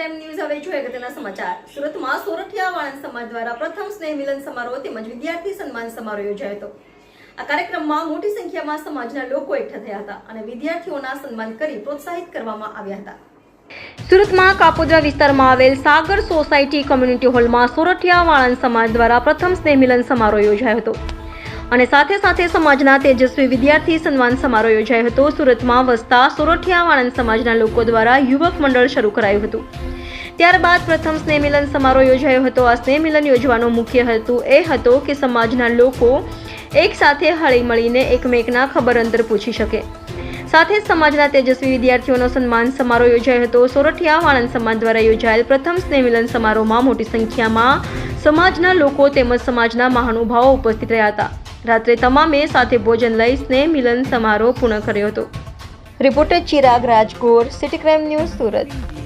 Crime news હવે જોઈએ અગત્યના સમાચાર. સુરતમાં સુરઠિયા વાળંદ સમાજ દ્વારા પ્રથમ સ્નેહ મિલન સમારોહ તેમજ વિદ્યાર્થી સન્માન સમારોહ યોજાયો હતો. આ કાર્યક્રમમાં મોટી સંખ્યામાં સમાજના લોકો એકઠા થયા હતા અને વિદ્યાર્થીઓના સન્માન કરી પ્રોત્સાહિત કરવામાં આવ્યા હતા. સુરતમાં કાપોદ્રા વિસ્તારમાં આવેલ સાગર સોસાયટી કોમ્યુનિટી હોલમાં સોરઠિયા વાળંદ સમાજ દ્વારા પ્રથમ સ્નેહ મિલન સમારોહ યોજાયો હતો. અને સાથે સાથે સમાજના તેજસ્વી વિદ્યાર્થી સન્માન સમારોહ યોજાયો હતો. સુરતમાં વસતા સોરઠિયા વાણંદ સમાજના લોકો દ્વારા યુવક મંડળ શરૂ કરાયું હતું. ત્યારબાદ પ્રથમ સ્નેહ મિલન સમારોહ યોજાયો હતો. આ સ્નેહ મિલન યોજવાનો મુખ્ય હેતુ એ હતો કે સમાજના લોકો એક સાથે હળી મળીને એકમેકના ખબર અંતર પૂછી શકે. સાથે સમાજના તેજસ્વી વિદ્યાર્થીઓનો સન્માન સમારોહ યોજાયો હતો. સોરઠિયા વાળંદ સમાજ દ્વારા યોજાયેલ પ્રથમ સ્નેહ મિલન સમારોહમાં મોટી સંખ્યામાં સમાજના લોકો તેમજ સમાજના મહાનુભાવો ઉપસ્થિત રહ્યા હતા. રાત્રે તમામે સાથે ભોજન લઈ સ્નેહ મિલન સમારોહ પૂર્ણ કર્યો હતો. Reporter Chirag Rajgor, city crime news Surat.